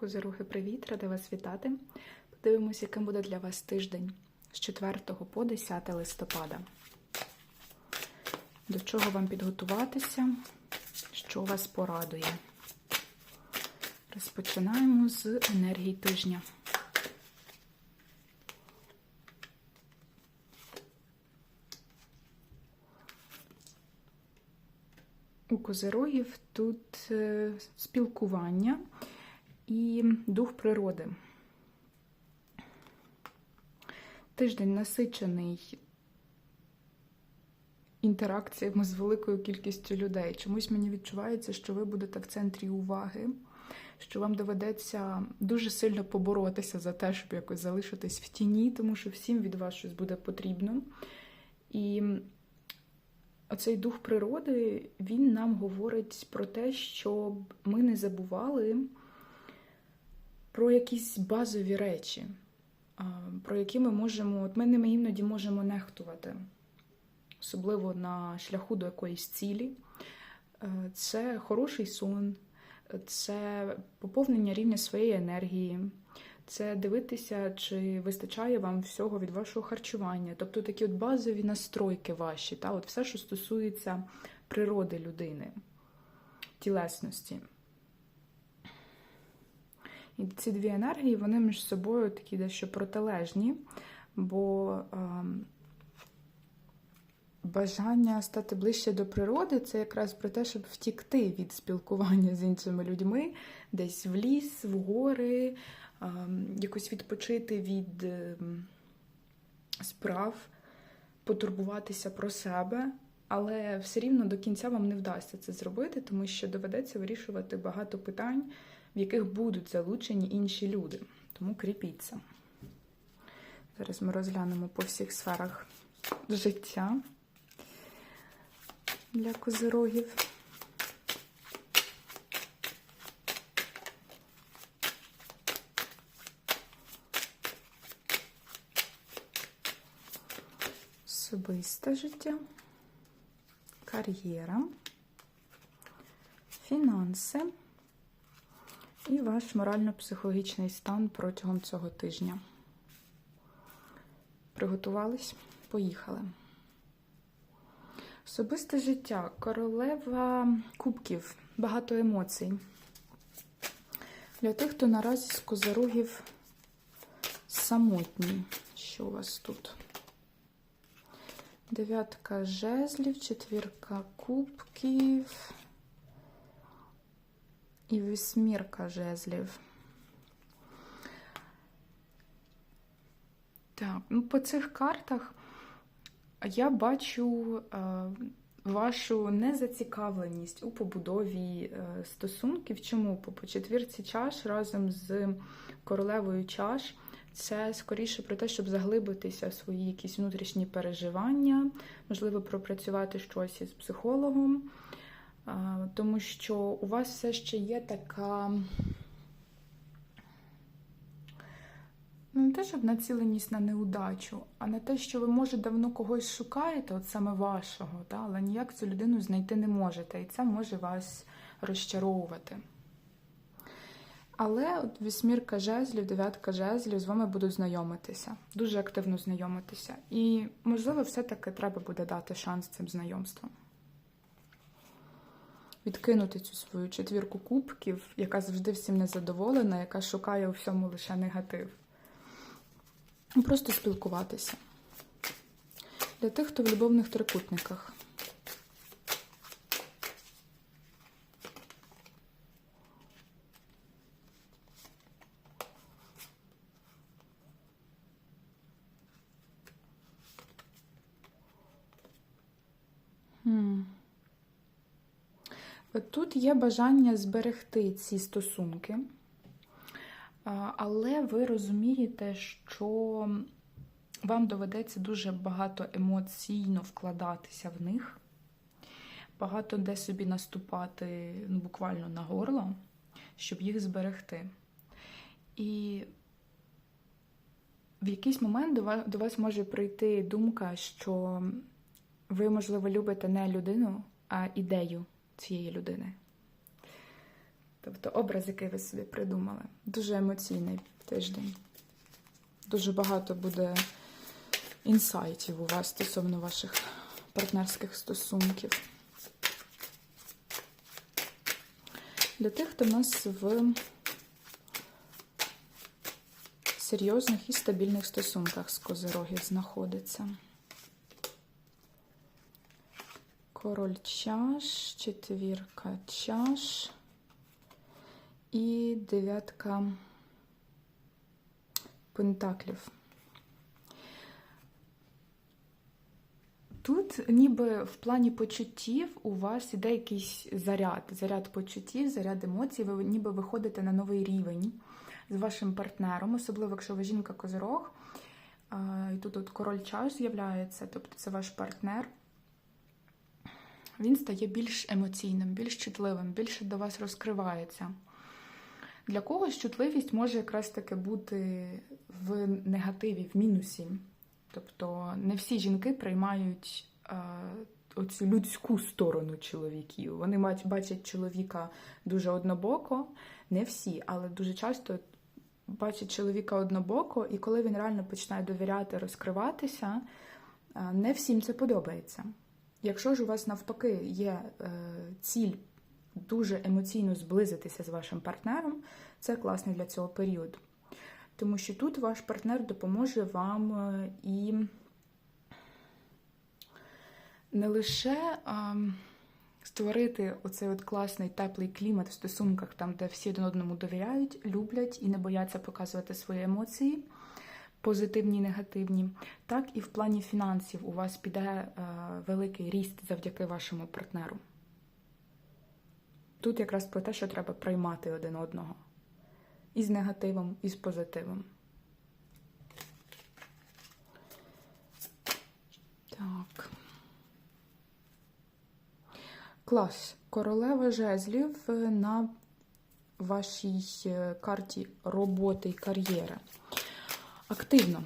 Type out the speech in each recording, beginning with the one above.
Козирухи, привіт! Рада вас вітати. Подивимося, яким буде для вас тиждень з 4 по 10 листопада. До чого вам підготуватися, що вас порадує. Розпочинаємо з енергії тижня. У козирогів тут е, спілкування і дух природи. Тиждень насичений інтеракціями з великою кількістю людей. Чомусь мені відчувається, що ви будете в центрі уваги, що вам доведеться дуже сильно поборотися за те, щоб якось залишитись в тіні, тому що всім від вас щось буде потрібно. І оцей дух природи, він нам говорить про те, щоб ми не забували про якісь базові речі, про які ми можемо, от ми ними іноді можемо нехтувати, особливо на шляху до якоїсь цілі. Е, Це хороший сон, це поповнення рівня своєї енергії, це дивитися, чи вистачає вам всього від вашого харчування. Тобто такі от базові настройки ваші, та, от все, що стосується природи людини, тілесності. І ці дві енергії, вони між собою такі дещо протилежні, бо е, бажання стати ближче до природи це якраз про те, щоб втікти від спілкування з іншими людьми, десь в ліс, в гори, е, якось відпочити від е, справ, потурбуватися про себе. Але все рівно до кінця вам не вдасться це зробити, тому що доведеться вирішувати багато питань в яких будуть залучені інші люди. Тому кріпіться. Зараз ми розглянемо по всіх сферах життя для козирогів. Особисте життя, кар'єра, фінанси і ваш морально-психологічний стан протягом цього тижня. Приготувались? Поїхали. Особисте життя, королева кубків, багато емоцій. Для тих, хто наразі з козорогів самотній. Що у вас тут? Дев'ятка жезлів, четвірка кубків. І вісьмірка жезлів. Так, ну по цих картах я бачу е, вашу незацікавленість у побудові е, стосунків. Чому? По четвірці чаш разом з королевою чаш. Це скоріше про те, щоб заглибитися в свої якісь внутрішні переживання, можливо, пропрацювати щось із психологом тому що у вас все ще є така. Ну, не те, щоб націленість на неудачу, а на те, що ви, може, давно когось шукаєте, от саме вашого, та, але ніяк цю людину знайти не можете, і це може вас розчаровувати. Але от вісьмірка жезлів, дев'ятка жезлів з вами будуть знайомитися, дуже активно знайомитися. І, можливо, все-таки треба буде дати шанс цим знайомствам відкинути цю свою четвірку кубків, яка завжди всім незадоволена, яка шукає у всьому лише негатив. Просто спілкуватися. Для тих, хто в любовних трикутниках. Тут є бажання зберегти ці стосунки, але ви розумієте, що вам доведеться дуже багато емоційно вкладатися в них, багато де собі наступати ну, буквально на горло, щоб їх зберегти. І в якийсь момент до вас може прийти думка, що ви, можливо, любите не людину, а ідею цієї людини. Тобто образ, який ви собі придумали. Дуже емоційний тиждень. Дуже багато буде інсайтів у вас стосовно ваших партнерських стосунків. Для тих, хто в нас в серйозних і стабільних стосунках з козирогів знаходиться. Король чаш, четвірка чаш і дев'ятка пентаклів. Тут ніби в плані почуттів у вас іде якийсь заряд, заряд почуттів, заряд емоцій, ви ніби виходите на новий рівень з вашим партнером, особливо якщо ви жінка козирог. І тут от король чаш з'являється, тобто це ваш партнер. Він стає більш емоційним, більш чутливим, більше до вас розкривається. Для когось чутливість може якраз таки бути в негативі, в мінусі. Тобто не всі жінки приймають е, оцю людську сторону чоловіків. Вони бачать чоловіка дуже однобоко, не всі, але дуже часто бачать чоловіка однобоко, і коли він реально починає довіряти, розкриватися, е, не всім це подобається. Якщо ж у вас навпаки є е, ціль дуже емоційно зблизитися з вашим партнером, це класний для цього період. Тому що тут ваш партнер допоможе вам е, і не лише а, створити оцей от класний теплий клімат в стосунках, там, де всі один одному довіряють, люблять і не бояться показувати свої емоції, позитивні негативні, так і в плані фінансів у вас піде великий ріст завдяки вашому партнеру. Тут якраз про те, що треба приймати один одного. І з негативом, і з позитивом. Так. Клас. Королева жезлів на вашій е, карті роботи і кар'єри. Активно.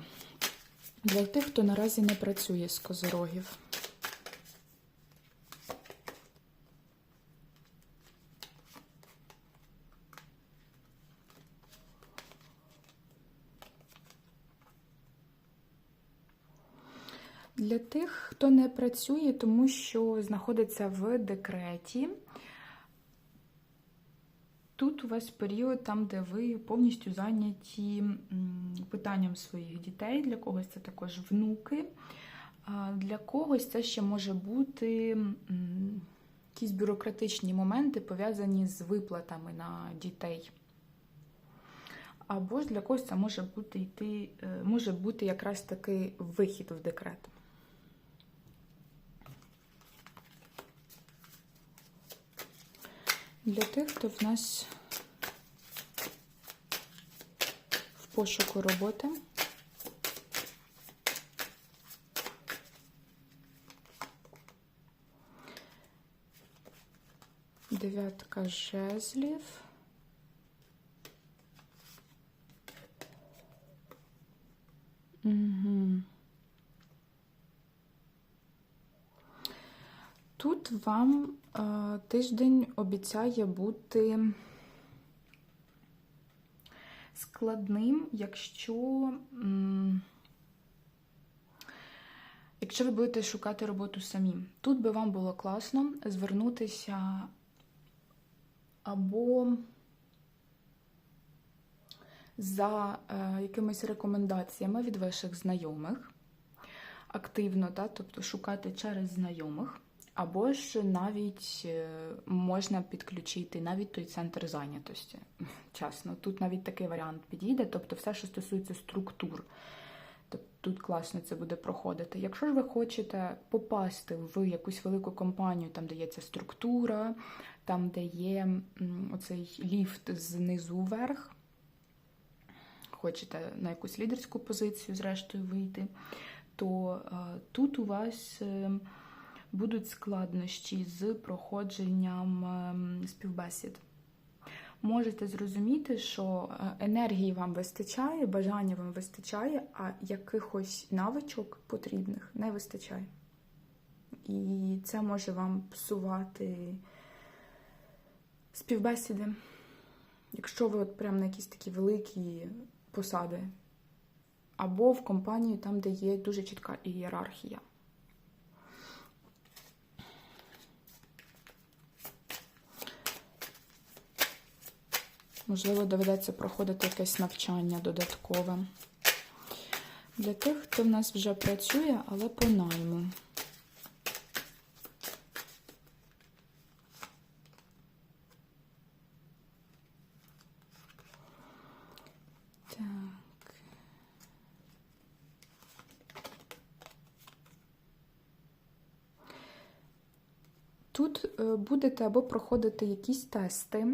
Для тих, хто наразі не працює з козирогів. Для тих, хто не працює, тому що знаходиться в декреті, тут у вас період там, де ви повністю зайняті питанням своїх дітей. Для когось це також внуки, для когось це ще може бути якісь бюрократичні моменти, пов'язані з виплатами на дітей. Або ж для когось це може бути йти, е, може бути якраз такий вихід в декрет. Для тих, хто в нас в пошуку роботи. Дев'ятка жезлів. Угу. Тут вам е, тиждень обіцяє бути складним, якщо, якщо ви будете шукати роботу самі. Тут би вам було класно звернутися або за е, якимись рекомендаціями від ваших знайомих. Активно, да, тобто шукати через знайомих. Або ж навіть е, можна підключити навіть той центр зайнятості. Чесно, тут навіть такий варіант підійде, тобто все, що стосується структур. Тобто тут класно це буде проходити. Якщо ж ви хочете попасти в якусь велику компанію, там де є ця структура, там де є оцей ліфт знизу вверх, хочете на якусь лідерську позицію, зрештою, вийти, то е, тут у вас. Будуть складнощі з проходженням ем, співбесід. Можете зрозуміти, що е, енергії вам вистачає, бажання вам вистачає, а якихось навичок потрібних не вистачає. І це може вам псувати співбесіди. Якщо ви от прям на якісь такі великі посади, або в компанії там, де є дуже чітка ієрархія. Можливо, доведеться проходити якесь навчання додаткове. Для тих, хто в нас вже працює, але по найму. Тут е, будете або проходити якісь тести,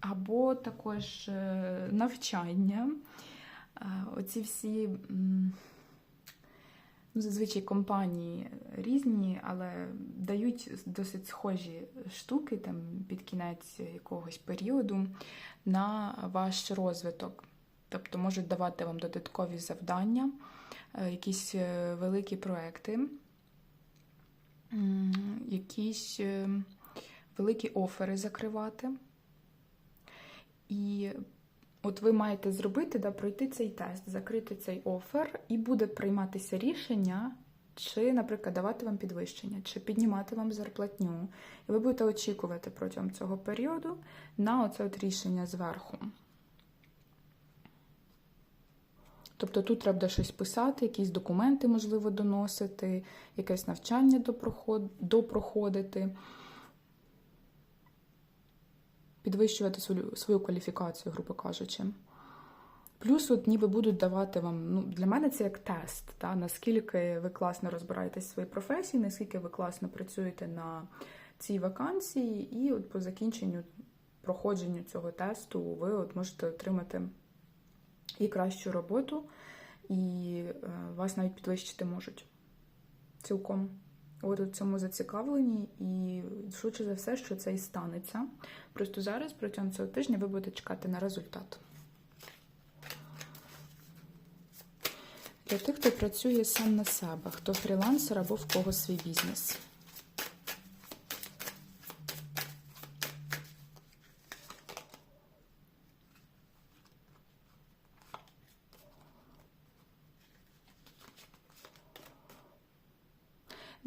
або також е, навчання. Е, Оці всі ну, зазвичай компанії різні, але дають досить схожі штуки там, під кінець якогось періоду на ваш розвиток. Тобто можуть давати вам додаткові завдання, е, якісь великі проекти, якісь великі офери закривати. І от ви маєте зробити, да, пройти цей тест, закрити цей офер, і буде прийматися рішення, чи, наприклад, давати вам підвищення, чи піднімати вам зарплатню. І ви будете очікувати протягом цього періоду на оце от рішення зверху. Тобто тут треба щось писати, якісь документи, можливо, доносити, якесь навчання допроход- допроходити, підвищувати свою, свою кваліфікацію, грубо кажучи. Плюс, от ніби будуть давати вам, ну, для мене це як тест, та, наскільки ви класно розбираєтесь в своїй професії, наскільки ви класно працюєте на цій вакансії, і от по закінченню проходженню цього тесту ви от можете отримати і кращу роботу, і е, вас навіть підвищити можуть цілком. От у цьому зацікавлені, і швидше за все, що це і станеться. Просто зараз, протягом цього тижня, ви будете чекати на результат. Для тих, хто працює сам на себе, хто фрілансер або в кого свій бізнес.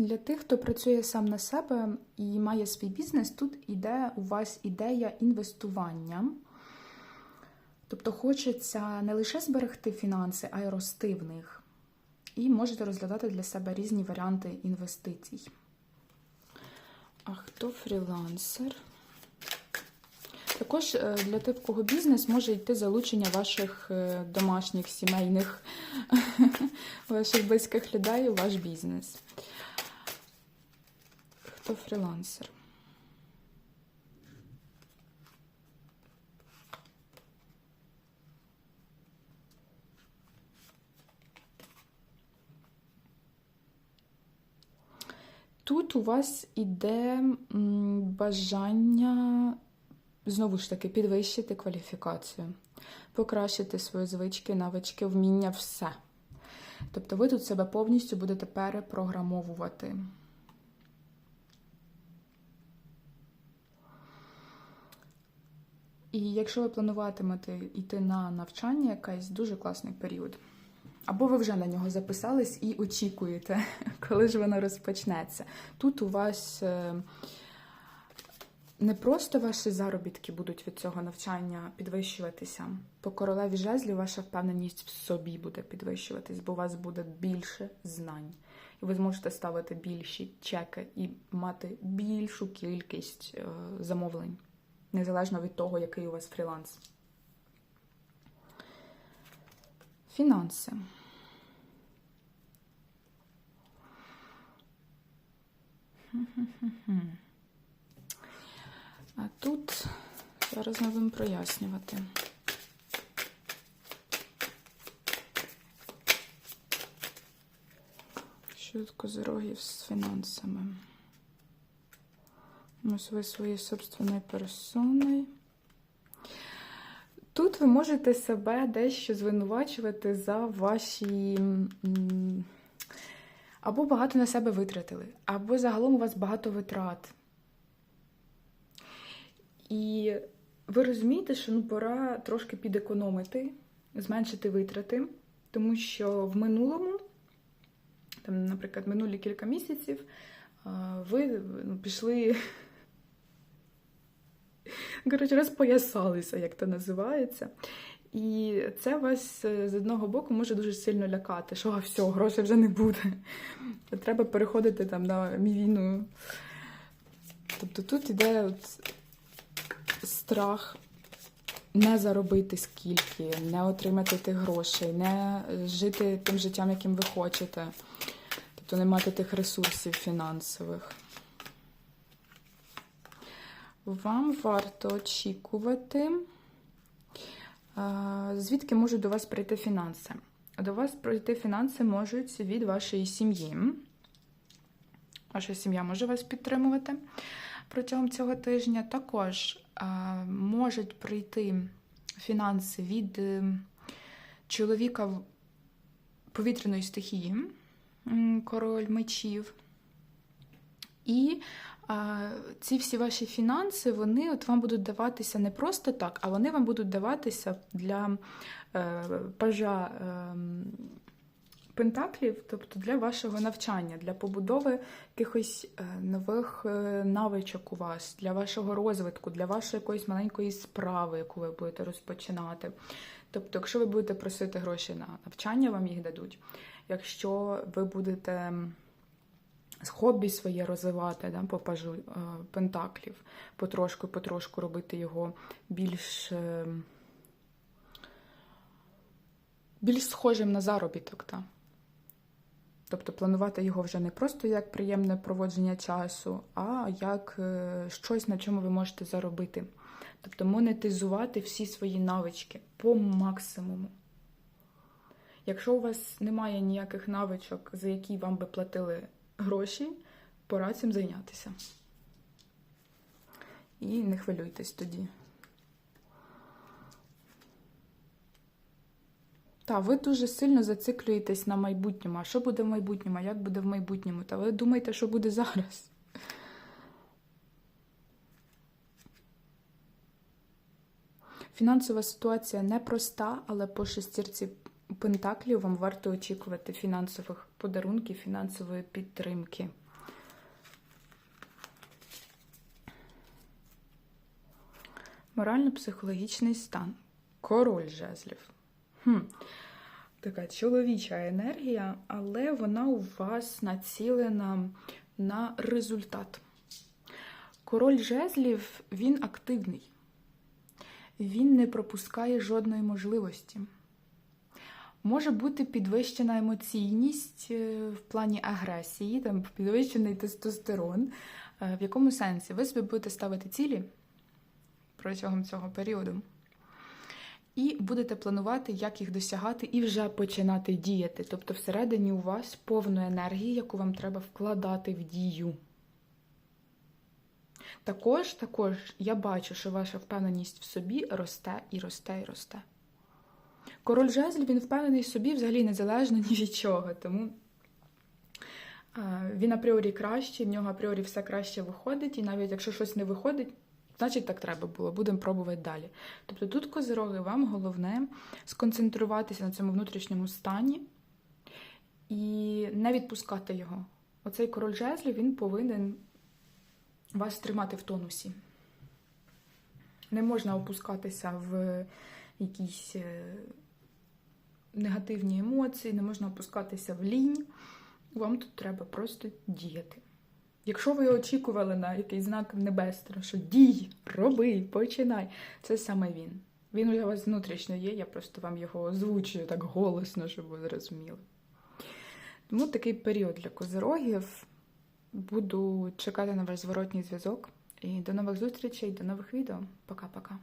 Для тих, хто працює сам на себе і має свій бізнес, тут іде у вас ідея інвестування. Тобто хочеться не лише зберегти фінанси, а й рости в них. І можете розглядати для себе різні варіанти інвестицій. А хто фрілансер? Також е, для тих, в кого бізнес, може йти залучення ваших е, домашніх, сімейних, ваших близьких людей у ваш бізнес. Хто фрілансер? Тут у вас іде бажання знову ж таки підвищити кваліфікацію, покращити свої звички, навички, вміння, все. Тобто ви тут себе повністю будете перепрограмовувати. І якщо ви плануватимете йти на навчання, якийсь дуже класний період. Або ви вже на нього записались і очікуєте, коли ж воно розпочнеться. Тут у вас е, не просто ваші заробітки будуть від цього навчання підвищуватися. По королеві жезлів ваша впевненість в собі буде підвищуватись, бо у вас буде більше знань. І ви зможете ставити більші чеки і мати більшу кількість е, замовлень, незалежно від того, який у вас фріланс. Фінанси. А тут зараз ми будемо прояснювати. Що тут козирогів з фінансами? Ось ви своєю собственною персоною. Тут ви можете себе дещо звинувачувати за ваші. Або багато на себе витратили, або загалом у вас багато витрат. І ви розумієте, що ну, пора трошки підекономити, зменшити витрати, тому що в минулому, там, наприклад, минулі кілька місяців, ви ну, пішли. Коротше, розпоясалися, як це називається. І це вас е, з одного боку може дуже сильно лякати, що все, грошей вже не буде. Треба переходити там на мівіну. Тобто тут іде от страх не заробити скільки, не отримати тих грошей, не жити тим життям, яким ви хочете. Тобто не мати тих ресурсів фінансових. Вам варто очікувати, звідки можуть до вас прийти фінанси. До вас прийти фінанси можуть від вашої сім'ї. Ваша сім'я може вас підтримувати протягом цього тижня. Також можуть прийти фінанси від е, чоловіка повітряної стихії, король мечів. І ці всі ваші фінанси, вони от вам будуть даватися не просто так, а вони вам будуть даватися для е, пажа е, пентаклів, тобто для вашого навчання, для побудови якихось е, нових е, навичок у вас, для вашого розвитку, для вашої якоїсь маленької справи, яку ви будете розпочинати. Тобто, якщо ви будете просити гроші на навчання, вам їх дадуть. Якщо ви будете хобі своє розвивати да, по пажу е, пентаклів, потрошку, потрошку робити його більш, е, більш схожим на заробіток. Да. Тобто планувати його вже не просто як приємне проводження часу, а як е, щось, на чому ви можете заробити. Тобто монетизувати всі свої навички по максимуму. Якщо у вас немає ніяких навичок, за які вам би платили гроші, пора цим зайнятися. І не хвилюйтесь тоді. Та, ви дуже сильно зациклюєтесь на майбутньому. А що буде в майбутньому? А як буде в майбутньому? Та ви думаєте, що буде зараз? Фінансова ситуація непроста, але по шестірці пентаклів вам варто очікувати фінансових подарунків, фінансової підтримки. Морально-психологічний стан. Король жезлів. Хм. Така чоловіча енергія, але вона у вас націлена на результат. Король жезлів він активний. Він не пропускає жодної можливості. Може бути підвищена емоційність е, в плані агресії, там підвищений тестостерон. Е, В якому сенсі? Ви собі будете ставити цілі протягом цього періоду. І будете планувати, як їх досягати, і вже починати діяти. Тобто, всередині у вас повно енергії, яку вам треба вкладати в дію. Також, також я бачу, що ваша впевненість в собі росте і росте і росте. Король жезлів, він впевнений собі взагалі незалежно ні від чого. Тому він апріорі кращий, в нього апріорі все краще виходить, і навіть якщо щось не виходить, значить так треба було, будемо пробувати далі. Тобто тут, козироги, вам головне сконцентруватися на цьому внутрішньому стані і не відпускати його. Оцей король жезлів він повинен вас тримати в тонусі. Не можна опускатися в якісь е, негативні емоції, не можна опускатися в лінь. Вам тут треба просто діяти. Якщо ви очікували на якийсь знак небесного, що дій, роби, починай, це саме він. Він у вас внутрішньо є, я просто вам його озвучую так голосно, щоб ви зрозуміли. Тому такий період для козирогів. Буду чекати на ваш зворотній зв'язок. І до нових зустрічей, до нових відео. Пока-пока.